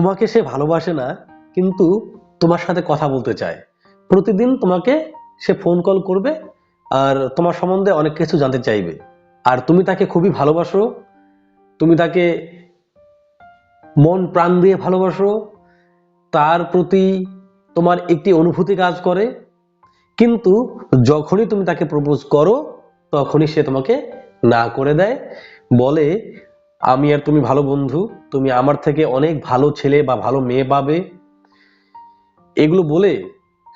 তোমাকে সে ভালোবাসে না, কিন্তু তোমার সাথে কথা বলতে চায়। প্রতিদিন তোমাকে সে ফোন কল করবে আর তোমার সম্বন্ধে অনেক কিছু জানতে চাইবে। আর তুমি তাকে খুবই ভালোবাসো, তুমি তাকে মন প্রাণ দিয়ে ভালোবাসো, তার প্রতি তোমার একটি অনুভূতি কাজ করে। কিন্তু যখনই তুমি তাকে প্রপোজ করো, তখনই সে তোমাকে না করে দেয়, বলে আমি আর তুমি ভালো বন্ধু, তুমি আমার থেকে অনেক ভালো ছেলে বা ভালো মেয়ে পাবে। এগুলো বলে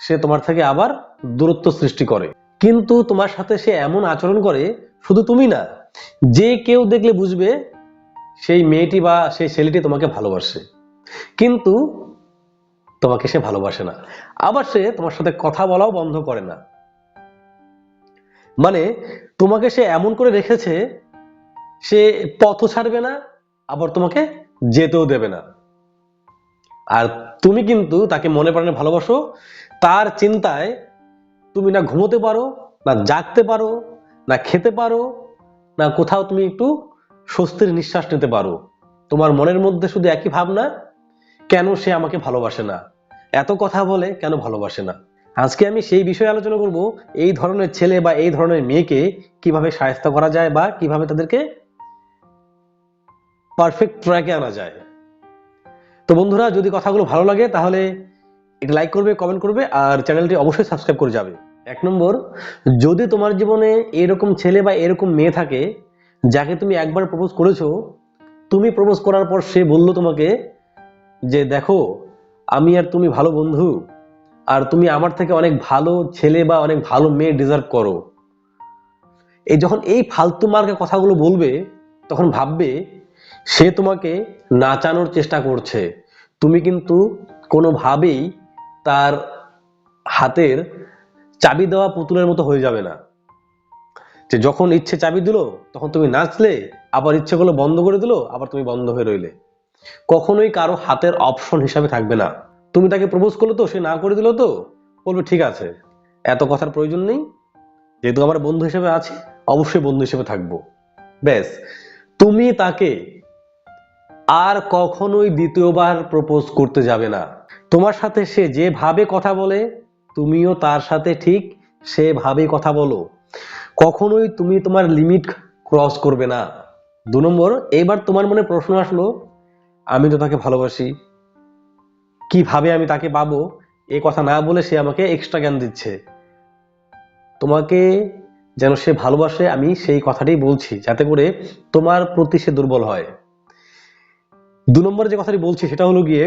সে তোমার থেকে আবার দূরত্ব সৃষ্টি করে। কিন্তু তোমার সাথে সে এমন আচরণ করে, শুধু তুমি না, যে কেউ দেখলে বুঝবে সেই মেয়েটি বা সেই ছেলেটি তোমাকে ভালোবাসে। কিন্তু তোমাকে সে ভালোবাসে না। আবার সে তোমার সাথে কথা বলাও বন্ধ করে না। মানে তোমাকে সে এমন করে রেখেছে সে পথ ছাড়বে না, আবার তোমাকে যেতেও দেবে না। আর তুমি কিন্তু তাকে মনে প্রাণে ভালোবাসো, তার চিন্তায় তুমি না ঘুমোতে পারো, না জাগতে পারো, না খেতে পারো, না কোথাও তুমি একটু স্বস্তির নিঃশ্বাস নিতে পারো। তোমার মনের মধ্যে শুধু একই ভাবনা, কেন সে আমাকে ভালোবাসে না? এত কথা বলে কেন ভালোবাসে না? আজকে আমি সেই বিষয়ে আলোচনা করব, এই ধরনের ছেলে বা এই ধরনের মেয়েকে কীভাবে সাহায্য করা যায় বা কীভাবে তাদেরকে পারফেক্ট ট্র্যাকে আনা যায়। তো বন্ধুরা, যদি কথাগুলো ভালো লাগে, তাহলে এটা লাইক করবে কমেন্ট করবে, আর চ্যানেলটি অবশ্যই সাবস্ক্রাইব করে যাবে। এক নম্বর, যদি তোমার জীবনে এরকম ছেলে বা এরকম মেয়ে থাকে, যাকে তুমি একবার প্রপোজ করেছ, তুমি প্রপোজ করার পর সে বলল তোমাকে যে, দেখো, আমি আর তুমি ভালো বন্ধু, আর তুমি আমার থেকে অনেক ভালো ছেলে বা অনেক ভালো মেয়ে ডিজার্ভ করো। এই যখন এই ফালতু মার্কে কথাগুলো বলবে, তখন ভাববে সে তোমাকে নাচানোর চেষ্টা করছে। তুমি কিন্তু কোনোভাবেই তার হাতের চাবি দেওয়া পুতুলের মতো হয়ে যাবে না। যে যখন ইচ্ছে চাবি দিল, তখন তুমি নাচলে, আবার ইচ্ছে করল বন্ধ করে দিল, আবার তুমি বন্ধ হয়ে রইলে। কখনোই কারও হাতের অপশন হিসাবে থাকবে না। তুমি তাকে প্রপোজ করল তো, সে না করে দিল তো, বলবে ঠিক আছে, এত কথার প্রয়োজন নেই। যেহেতু আমার বন্ধু হিসেবে আছে, অবশ্যই বন্ধু হিসেবে থাকব। ব্যাস, তুমি তাকে আর কখনোই দ্বিতীয়বার প্রপোজ করতে যাবে না। তোমার সাথে সে যেভাবে কথা বলে, তুমিও তার সাথে ঠিক সেভাবে কথা বলো। কখনোই তুমি তোমার লিমিট ক্রস করবে না। দু নম্বর, এবার তোমার মনে প্রশ্ন আসলো, আমি তো তাকে ভালোবাসি। কীভাবে আমি তাকে পাবো? এ কথা না বলে সে আমাকে এক্সট্রা জ্ঞান দিচ্ছে। তোমাকে যেন সে ভালোবাসে, আমি সেই কথাটাই বলছি, যাতে করে তোমার প্রতি সে দুর্বল হয়। দু নম্বরে যে কথাটি বলছি সেটা হলো গিয়ে,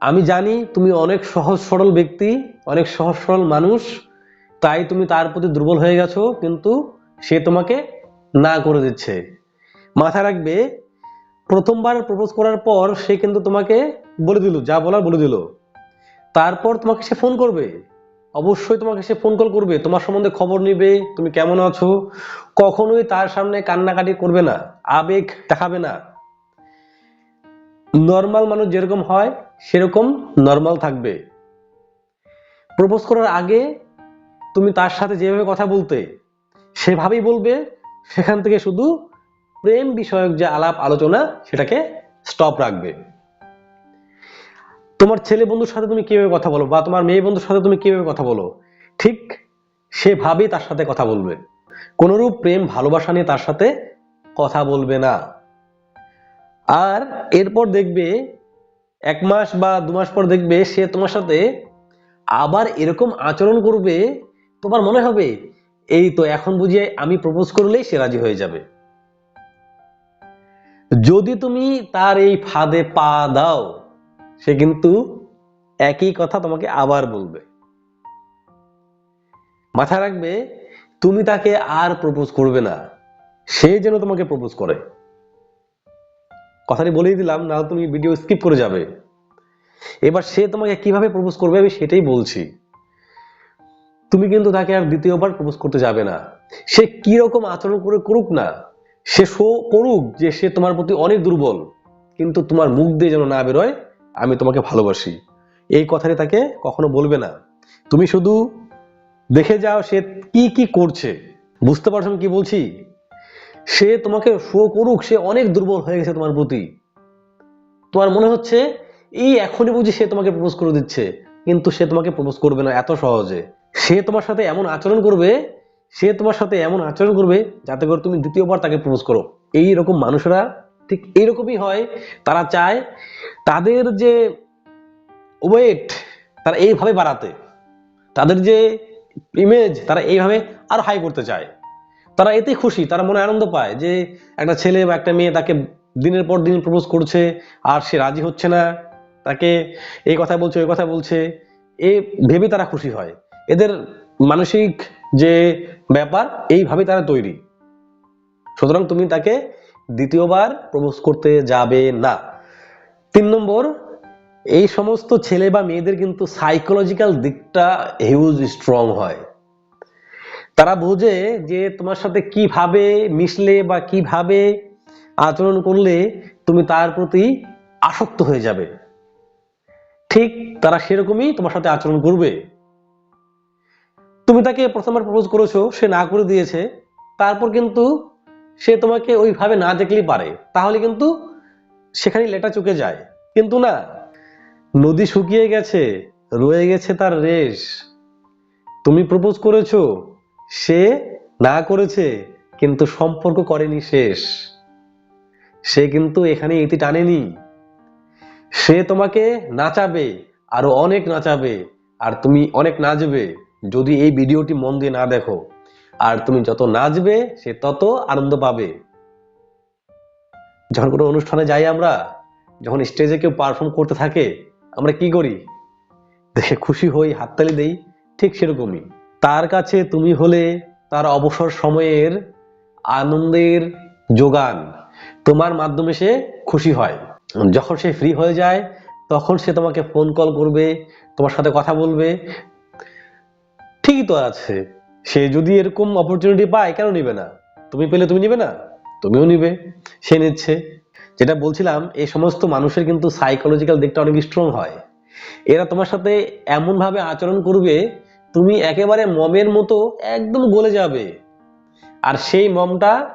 আমি জানি তুমি অনেক সহজ সরল ব্যক্তি, অনেক সহজ সরল মানুষ, তাই তুমি তার প্রতি দুর্বল হয়ে গেছো, কিন্তু সে তোমাকে না করে দিচ্ছে। মাথা রাখবে, প্রথমবার প্রপোজ করার পর সে কিন্তু তোমাকে বলে দিল, যা বলার বলে দিল। তারপর তোমাকে সে ফোন করবে। অবশ্যই তোমাকে সে ফোন কল করবে, তোমার সম্বন্ধে খবর নিবে, তুমি কেমন আছো? কখনোই তার সামনে কান্নাকাটি করবে না, আবেগ দেখাবে না। নর্মাল মানুষ যেরকম হয়, সেরকম নর্মাল থাকবে। প্রপোজ করার আগে তুমি তার সাথে যেভাবে কথা বলতে, সেভাবেই বলবে, সেখান থেকে শুধু প্রেম বিষয়ক যে আলাপ আলোচনা, সেটাকে স্টপ রাখবে। তোমার ছেলে বন্ধুর সাথে তুমি কীভাবে কথা বলো, বা তোমার মেয়ে বন্ধুর সাথে তুমি কীভাবে কথা বলো, ঠিক সেভাবেই তার সাথে কথা বলবে। কোনরূপ প্রেম ভালোবাসা নিয়ে তার সাথে কথা বলবে না। আর এরপর দেখবে, এক মাস বা দু মাস পর দেখবে সে তোমার সাথে আবার এরকম আচরণ করবে, তোমার মনে হবে, এই তো এখন বুঝিয়ে আমি প্রপোজ করলেই সে রাজি হয়ে যাবে। যদি তুমি তার এই ফাঁদে পা দাও, সে কিন্তু একই কথা তোমাকে আবার বলবে। মাথায় রাখবে, তুমি তাকে আর প্রপোজ করবে না, সে যেন তোমাকে প্রপোজ করে। কথাটি বলেই দিলাম না তুমি ভিডিও স্কিপ করে যাবে। এবার সে তোমাকে কীভাবে প্রপোজ করবে আমি সেটাই বলছি। তুমি কিন্তু তাকে আর দ্বিতীয়বার প্রপোজ করতে যাবে না। সে কি রকম আচরণ করে করুক না, সে শো করুক যে সে তোমার প্রতি অনেক দুর্বল, কিন্তু তোমার মুখ দিয়ে যেন না বেরোয়, আমি তোমাকে ভালোবাসি। এই কথাটি তাকে কখনো বলবে না। তুমি শুধু দেখে যাও সে কি কি করছে। বুঝতে পারছ কি বলছি? সে তোমাকে শো করুক, সে অনেক দুর্বল হয়ে গেছে তোমার প্রতি। তোমার মনে হচ্ছে, এই এখনই বুঝি সে তোমাকে প্রপোজ করে দিচ্ছে, কিন্তু সে তোমাকে প্রপোজ করবে না এত সহজে। সে তোমার সাথে এমন আচরণ করবে, সে তোমার সাথে এমন আচরণ করবে, যাতে করে তুমি দ্বিতীয়বার তাকে প্রপোজ করো। এই রকম মানুষেরা ঠিক এইরকমই হয়। তারা চায় তাদের যে ওয়েট তারা এইভাবে বাড়াতে। তাদের যে ইমেজ তারা এইভাবে আরও হাই করতে চায়। তারা এতে খুশি, তারা মনে আনন্দ পায় যে একটা ছেলে বা একটা মেয়ে তাকে দিনের পর দিন প্রপোজ করছে আর সে রাজি হচ্ছে না, তাকে এই কথা বলছে, ওই কথা বলছে। এ ভেবে তারা খুশি হয়। এদের মানসিক যে ব্যাপার এইভাবে তারা তৈরি। সুতরাং তুমি তাকে দ্বিতীয়বার প্রপোজ করতে যাবে না। তিন নম্বর, এই সমস্ত ছেলে বা মেয়েদের কিন্তু সাইকোলজিক্যাল দিকটা হিউজ স্ট্রং হয়। তারা বোঝে যে তোমার সাথে কীভাবে মিশলে বা কীভাবে আচরণ করলে তুমি তার প্রতি আসক্ত হয়ে যাবে। ঠিক তারা সেরকমই তোমার সাথে আচরণ করবে। তুমি তাকে প্রথমবার প্রপোজ করেছ, সে না করে দিয়েছে। তারপর কিন্তু সে তোমাকে ওইভাবে না দেখলেই পারে। তাহলে কিন্তু সেখানে লেটা চুকে যায়। কিন্তু না, নদী শুকিয়ে গেছে, রয়ে গেছে তার রেশ। তুমি প্রপোজ করেছ সে না করেছে, কিন্তু সম্পর্ক করেনি শেষ। সে কিন্তু এখানে ইতি টানেনি। সে তোমাকে নাচাবে, আরও অনেক নাচাবে, আর তুমি অনেক নাচবে, যদি এই ভিডিওটি মন দিয়ে না দেখো। আর তুমি যত নাচবে, সে তত আনন্দ পাবে। যখন কোনো অনুষ্ঠানে যাই আমরা, যখন স্টেজে কেউ পারফর্ম করতে থাকে, আমরা কি করি? দেখে খুশি হই, হাততালি দেই, ঠিক সেরকমই। তার কাছে তুমি হলে তার অবসর সময়ের আনন্দের যোগান। তোমার মাধ্যমে সে খুশি হয়। যখন সে ফ্রি হয়ে যায়, তখন সে তোমাকে ফোন কল করবে, তোমার সাথে কথা বলবে। ঠিকই তো আছে। সে যদি এরকম অপরচুনিটি পায়, কেন নিবে না? তুমি পেলে তুমি নিবে না? তুমিও নিবে, সে নিচ্ছে। যেটা বলছিলাম, এই সমস্ত মানুষের কিন্তু সাইকোলজিক্যাল দিকটা অনেক স্ট্রং হয়। এরা তোমার সাথে এমন ভাবে আচরণ করবে তুমি একেবারে মমের মতো একদম গলে যাবে। আর সেই মমটা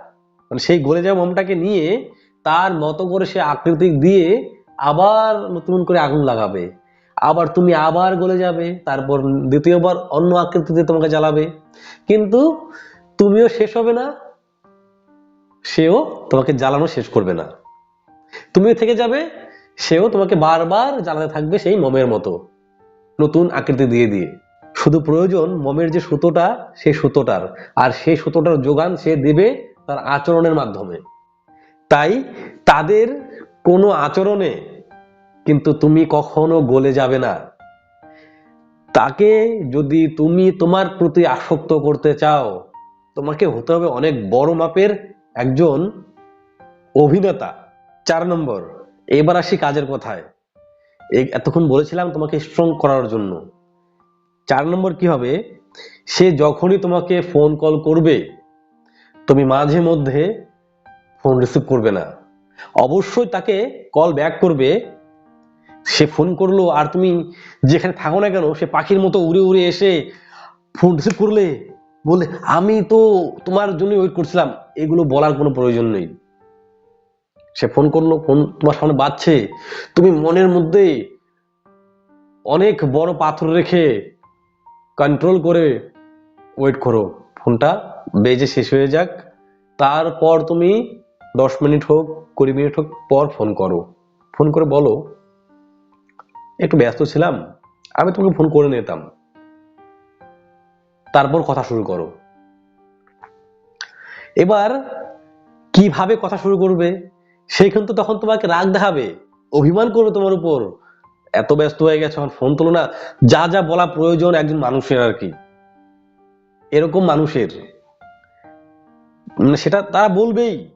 মানে সেই গলে যাওয়া মমটাকে নিয়ে তার মতো করে সে আকৃতি দিয়ে আবার নতুন করে আগুন লাগাবে। আবার তুমি আবার গলে যাবে, তারপর দ্বিতীয়বার অন্য আকৃতিতে তোমাকে জ্বালাবে। কিন্তু তুমিও শেষ হবে না, সেও তোমাকে জ্বালানো শেষ করবে না। তুমিও থেকে যাবে, সেও তোমাকে বারবার জ্বালাতে থাকবে সেই মমের মতো, নতুন আকৃতি দিয়ে দিয়ে। শুধু প্রয়োজন মমের যে সুতোটা সেই সুতোটার। আর সেই সুতোটার যোগান সে দেবে তার আচরণের মাধ্যমে। তাই তাদের কোনো আচরণে কিন্তু তুমি কখনো গলে যাবে না। তাকে যদি তুমি তোমার প্রতি আসক্ত করতে চাও, তোমাকে হতে হবে অনেক বড় মাপের একজন অভিনেতা। চার নম্বর, এবার আসি কাজের কথায়। এতক্ষণ বলেছিলাম তোমাকে স্ট্রং করার জন্য। চার নম্বর কি হবে? সে যখনই তোমাকে ফোন কল করবে, তুমি মাঝে মধ্যে ফোন রিসিভ করবে না। অবশ্যই তাকে কল ব্যাক করবে। সে ফোন করল আর তুমি যেখানে থাকো না কেন, সে পাখির মতো উড়ে উড়ে এসে ফোন রিসিভ করলে বলে আমি তো তোমার জন্য ওয়েট করছিলাম, এগুলো বলার কোনো প্রয়োজন নেই। সে ফোন করল ফোন তোমার সামনে বাজছে। তুমি মনের মধ্যে অনেক বড় পাথর রেখে কন্ট্রোল করে ওয়েট করো। ফোনটা বেজে শেষ হয়ে যাক। তারপর তুমি দশ মিনিট হোক, কুড়ি মিনিট হোক, পর ফোন করো। ফোন করে বলো, একটু ব্যস্ত ছিলাম, আমি তোমাকে ফোন করে নিতাম। তারপর কথা শুরু করো। এবার কীভাবে কথা শুরু করবে, সে কিন্তু তখন তোমাকে রাগ দেখাবে, অভিমান করবে তোমার উপর। এত ব্যস্ত হয়ে গেছে এখন ফোন তোলো না। যা যা বলা প্রয়োজন একজন মানুষের আর কি। এরকম মানুষের। মানে সেটা তারা বলবেই।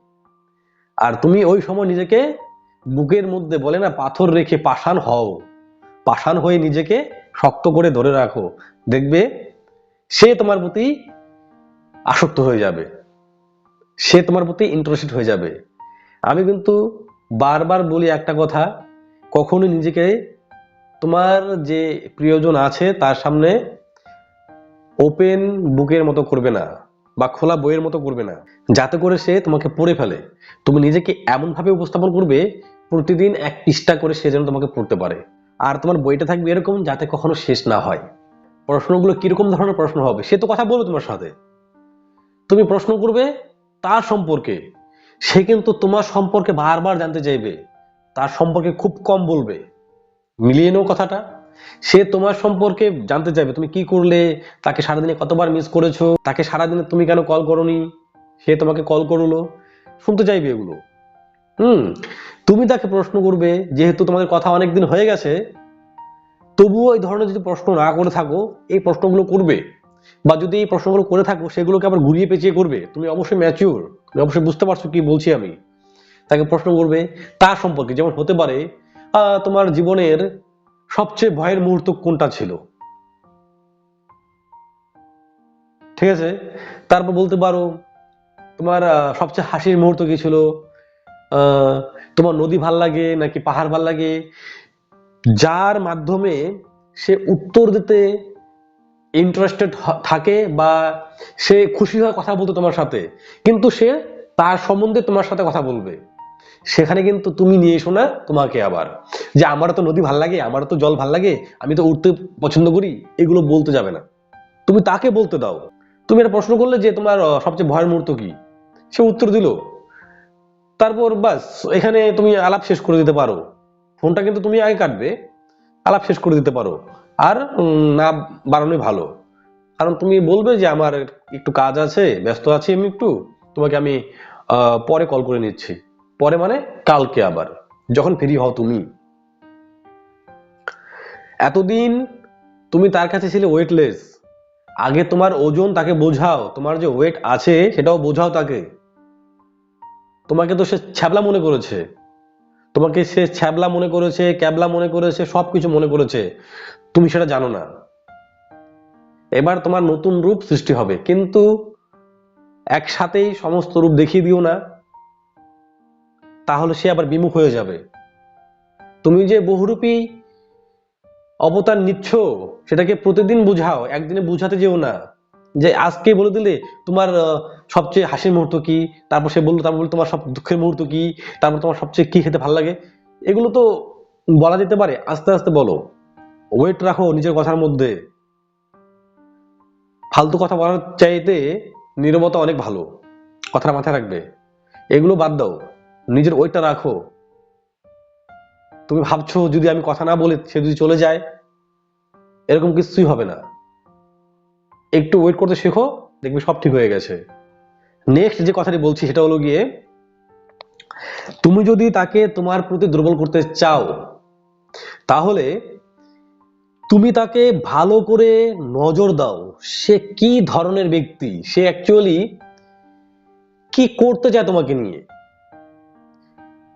আর তুমি ওই সময় নিজেকে বুকের মধ্যে বলে না, পাথর রেখে পাষাণ হও। পাষাণ হয়ে নিজেকে শক্ত করে ধরে রাখো। দেখবে সে তোমার প্রতি আসক্ত হয়ে যাবে। সে তোমার প্রতি ইন্টারেস্টেড হয়ে যাবে। আমি কিন্তু বারবার বলি একটা কথা কখনো নিজেকে তোমার যে প্রিয়জন আছে তার সামনে ওপেন বুকের মতো করবে না বা খোলা বইয়ের মতো করবে না। যাতে করে সে তোমাকে পড়ে ফেলে। তুমি নিজেকে এমন ভাবে উপস্থাপন করবে, প্রতিদিন এক পৃষ্ঠা করে সে যেন তোমাকে পড়তে পারে। আর তোমার বইটা থাকবে এরকম যাতে কখনো শেষ না হয়। প্রশ্নগুলো কীরকম ধরনের প্রশ্ন হবে, সে তো কথা বলবে তোমার সাথে। তুমি প্রশ্ন করবে, তার সম্পর্কে। সে কিন্তু তোমার সম্পর্কে বারবার জানতে চাইবে। তার সম্পর্কে খুব কম বলবে। মিলিয়ে নাও কথাটা। সে তোমার সম্পর্কে জানতে চাইবে, তুমি কি করলে, তাকে সারাদিনে কতবার মিস করেছ, তাকে সারাদিনে তুমি কেন কল করনি, সে তোমাকে কল করল, শুনতে চাইবে এগুলো। হুম, তুমি তাকে প্রশ্ন করবে, যেহেতু তোমাদের কথা অনেকদিন হয়ে গেছে, তবুও এই ধরনের যদি প্রশ্ন না করে থাকো, এই প্রশ্নগুলো করবে। বা যদি এই প্রশ্নগুলো করে থাকো, সেগুলোকে আবার ঘুরিয়ে পেঁচিয়ে করবে। তুমি অবশ্যই ম্যাচিওর তুমি অবশ্যই বুঝতে পারছ কি বলছি আমি। তাকে প্রশ্ন করবে, তার সম্পর্কে যেমন হতে পারে তোমার জীবনের সবচেয়ে ভয়ের মুহূর্ত কোনটা ছিল? ঠিক আছে? তারপর বলতে পারো, তোমার সবচেয়ে হাসির মুহূর্ত কি ছিল? তোমার নদী ভালো লাগে নাকি পাহাড় ভালো লাগে? যার মাধ্যমে সে উত্তর দিতে ইন্টারেস্টেড থাকে বা সে খুশি হয় কথা বলতে তোমার সাথে, কিন্তু সে তার সম্বন্ধে তোমার সাথে কথা বলবে। সেখানে কিন্তু তুমি নিয়ে এসো না তোমাকে আবার। যে আমার তো নদী ভালো লাগে, আমারও তো জল ভালো লাগে, আমি তো উঠতে পছন্দ করি, এগুলো বলতে যাবে না। তুমি তাকে বলতে দাও। তুমি একটা প্রশ্ন করলে যে তোমার সবচেয়ে ভয়ের মুহূর্ত কি? সে উত্তর দিল, তারপর বাস, এখানে তুমি আলাপ শেষ করে দিতে পারো। ফোনটা কিন্তু তুমি আগে কাটবে, আলাপ শেষ করে দিতে পারো। আর না বাড়ানোই ভালো। কারণ তুমি বলবে যে আমার একটু কাজ আছে, ব্যস্ত আছি আমি একটু, তোমাকে আমি পরে কল করে নিচ্ছি। পরে মানে কালকে আবার। যখন ফ্রি হও তুমি। এতদিন তুমি তার কাছে ছিলে ওয়েটলেস আগে তোমার ওজন তাকে বোঝাও, তোমার যে ওয়েট আছে সেটাও বোঝাও তাকে। তোমাকে তো সে ছ্যাবলা মনে করেছে। তোমাকে সে ছ্যাবলা মনে করেছে, ক্যাবলা মনে করেছে, সবকিছু মনে করেছে। তুমি সেটা জানো না। এবার তোমার নতুন রূপ সৃষ্টি হবে। কিন্তু একসাথেই সমস্ত রূপ দেখিয়ে দিও না। তাহলে সে আবার বিমুখ হয়ে যাবে। তুমি যে বহুরূপী অবতার নিচ্ছ, সেটাকে প্রতিদিন বুঝাও, একদিনে বুঝাতে যেও না। যে আজকে বলে দিলে তোমার সবচেয়ে হাসির মুহূর্ত কি? তারপর সে বলল, তারপর তোমার সব দুঃখের মুহূর্ত কি? তারপর তোমার সবচেয়ে কি খেতে ভালো লাগে? এগুলো তো বলা যেতে পারে। আস্তে আস্তে বলো। ওয়েট রাখো নিজের কথার মধ্যে। ফালতু কথা বলার চাইতে নীরবতা অনেক ভালো। কথাটা মাথায় রাখবে। এগুলো বাদ দাও। নিজের ওয়েটটা রাখো। তুমি ভাবছ যদি আমি কথা না বলি সে যদি চলে যায়, এরকম কিছুই হবে না। একটু ওয়েট করতে শেখো, দেখবে সব ঠিক হয়ে গেছে। নেক্সট যে কথাটি বলছি সেটা হলো গিয়ে, তুমি যদি তাকে তোমার প্রতি দুর্বল করতে চাও, তাহলে তুমি তাকে ভালো করে নজর দাও, সে কি ধরনের ব্যক্তি, সে অ্যাকচুয়ালি কি করতে চায় তোমাকে নিয়ে।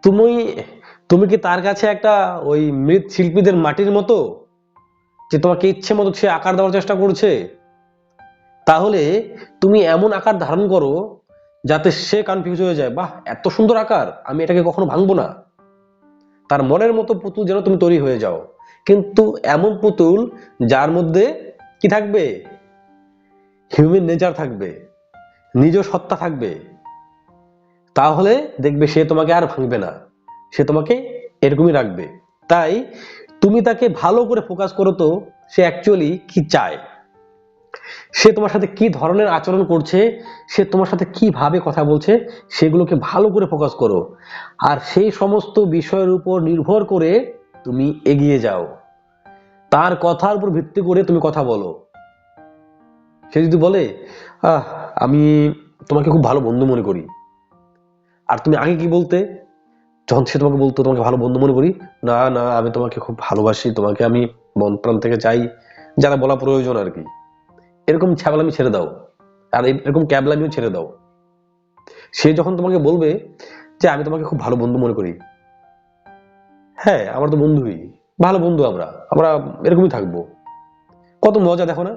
তুমি তুমি কি তার কাছে একটা ওই মৃৎ শিল্পীদের মাটির মতো, যে তোমাকে ইচ্ছে মতো সে আকার দেওয়ার চেষ্টা করছে? তাহলে তুমি এমন আকার ধারণ করো যাতে সে কনফিউজ হয়ে যায়, বাহ, এত সুন্দর আকার, আমি এটাকে কখনো ভাঙবো না। তার মনের মতো পুতুল যেন তুমি তৈরি হয়ে যাও। কিন্তু এমন পুতুল যার মধ্যে কি থাকবে? হিউম্যান নেচার থাকবে, নিজ সত্তা থাকবে। তাহলে দেখবে সে তোমাকে আর ভাঙবে না। সে তোমাকে এরকমই রাখবে। তাই তুমি তাকে ভালো করে ফোকাস করো তো, সে অ্যাকচুয়ালি কি চায়? সে তোমার সাথে কি ধরনের আচরণ করছে, সে তোমার সাথে কীভাবে কথা বলছে, সেগুলোকে ভালো করে ফোকাস করো। আর সেই সমস্ত বিষয়ের উপর নির্ভর করে তুমি এগিয়ে যাও। তার কথার উপর ভিত্তি করে তুমি কথা বলো। সে যদি বলে, আহ, আমি তোমাকে খুব ভালো বন্ধু মনে করি। আর তুমি আগে কি বলতে? যখন সে তোমাকে বলতো, তোমাকে ভালো বন্ধু মনে করি, না না, আমি তোমাকে খুব ভালোবাসি, তোমাকে আমি মন প্রাণ থেকে চাই, যারা বলা প্রয়োজন আর কি এরকম ছ্যাবলামি ছেড়ে দাও। আর এরকম ক্যাবলামিও ছেড়ে দাও। সে যখন তোমাকে বলবে যে, আমি তোমাকে খুব ভালো বন্ধু মনে করি। হ্যাঁ আমার তো বন্ধুই, ভালো বন্ধু আমরা আমরা এরকমই থাকব। কত মজা দেখো না?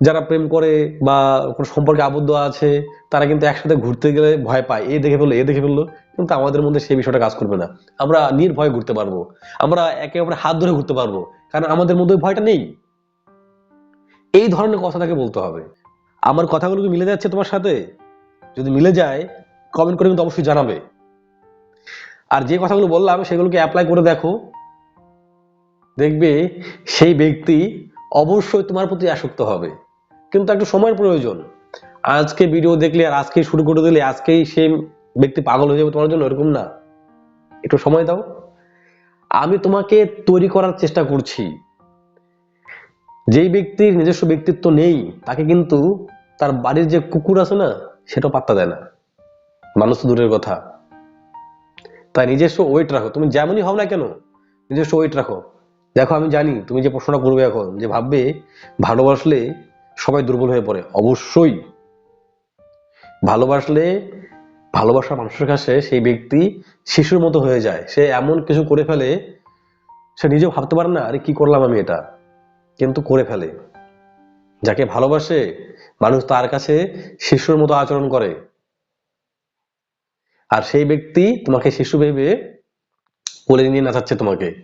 যারা প্রেম করে বা কোনো সম্পর্কে আবদ্ধ আছে, তারা কিন্তু একসাথে ঘুরতে গেলে ভয় পায়। এ দেখে ফেলল, এ দেখে ফেলল। কিন্তু আমাদের মধ্যে সেই বিষয়টা কাজ করবে না। আমরা নির্ভয়ে ঘুরতে পারব। আমরা একে অপরে হাত ধরে ঘুরতে পারব। কারণ আমাদের মধ্যে ভয়টা নেই। এই ধরনের কথা তাকে বলতে হবে। আমার কথাগুলো কি মিলে যাচ্ছে তোমার সাথে? যদি মিলে যায় কমেন্ট করে কিন্তু অবশ্যই জানাবে। আর যে কথাগুলো বললাম, সেগুলোকে অ্যাপ্লাই করে দেখো। দেখবে সেই ব্যক্তি অবশ্যই তোমার প্রতি আসক্ত হবে। কিন্তু একটু সময়ের প্রয়োজন। আজকে ভিডিও দেখলে আর আজকেই শুরু করে দিলে আজকেই সেই ব্যক্তি পাগল হয়ে যাবে তোমার জন্য, এরকম না। একটু সময় দাও। আমি তোমাকে তৈরি করার চেষ্টা করছি। যেই ব্যক্তির নিজস্ব ব্যক্তিত্ব নেই, তাকে কিন্তু তার বাড়ির যে কুকুর আছে না সেটা পাত্তা দেয় না। মানুষ দূরের কথা। তাই নিজস্ব ওয়েট রাখো। তুমি যেমনই হও না কেন, নিজস্ব ওয়েট রাখো। দেখো, আমি জানি তুমি যে প্রশ্নটা করবে এখন, যে ভাববে, ভালোবাসলে সবাই দুর্বল হয়ে পড়ে, অবশ্যই। ভালোবাসলে ভালোবাসা মানুষের কাছে সেই ব্যক্তি শিশুর মতো হয়ে যায়। সে এমন কিছু করে ফেলে, সে নিজেও ভাবতে পারে না, আরে কি করলাম আমি এটা? কিন্তু করে ফেলে। যাকে ভালোবাসে, মানুষ তার কাছে শিশুর মতো আচরণ করে। আর সেই ব্যক্তি তোমাকে শিশু ভেবে কোলে নিয়ে নাচাচ্ছে তোমাকে।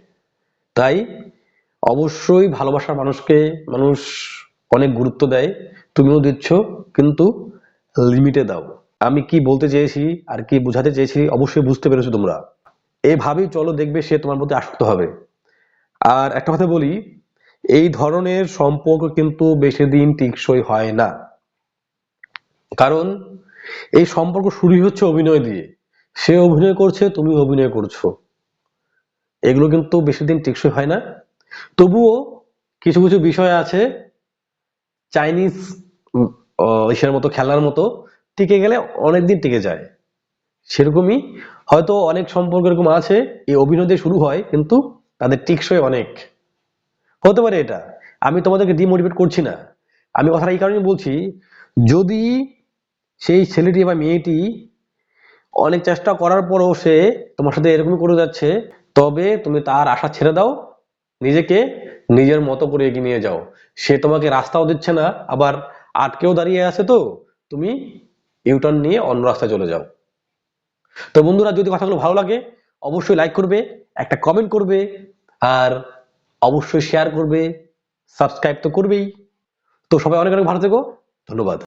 তাই অবশ্যই ভালোবাসার মানুষকে, মানুষ অনেক গুরুত্ব দেয়, তুমিও দিচ্ছ, কিন্তু লিমিটে দাও। আমি কি বলতে চেয়েছি আর কি বোঝাতে চেয়েছি অবশ্যই বুঝতে পেরেছ তোমরা। এভাবেই চলো দেখবে সে তোমার প্রতি আসক্ত হবে। আর একটা কথা বলি, এই ধরনের সম্পর্ক কিন্তু বেশি দিন টিকসই হয় না। কারণ এই সম্পর্ক শুরুই হচ্ছে অভিনয় দিয়ে। সে অভিনয় করছে, তুমি অভিনয় করছ। এগুলো কিন্তু বেশি দিন টেকসই হয় না। তবুও কিছু কিছু বিষয় আছে চাইনিজ ইসের মতো খেলার মতো টিকে গেলে অনেকদিন টিকে যায়। সেরকমই হয়তো অনেক সম্পর্ক এরকম আছে, এই অভিনয় দিয়ে শুরু হয় কিন্তু তাদের টিকসই অনেক। হতে পারে এটা। আমি তোমাদেরকে ডিমোটিভেট করছি না। আমি কথাটা এই কারণে বলছি, যদি সেই ছেলেটি বা মেয়েটি অনেক চেষ্টা করার পরও সে তোমার সাথে এরকমই করে যাচ্ছে, তবে তুমি তার আশা ছেড়ে দাও নিজেকে নিজের মতো করে এগিয়ে নিয়ে যাও। সে তোমাকে রাস্তাও দিচ্ছে না, আবার আটকেও দাঁড়িয়ে আছে তো। তুমি ইউটার্ন নিয়ে অন্য রাস্তায় চলে যাও। তো বন্ধুরা, যদি কথাগুলো ভালো লাগে, অবশ্যই লাইক করবে, একটা কমেন্ট করবে, আর অবশ্যই শেয়ার করবে সাবস্ক্রাইব তো করবেই। তো সবাই অনেক অনেক ভালো থেকো। ধন্যবাদ।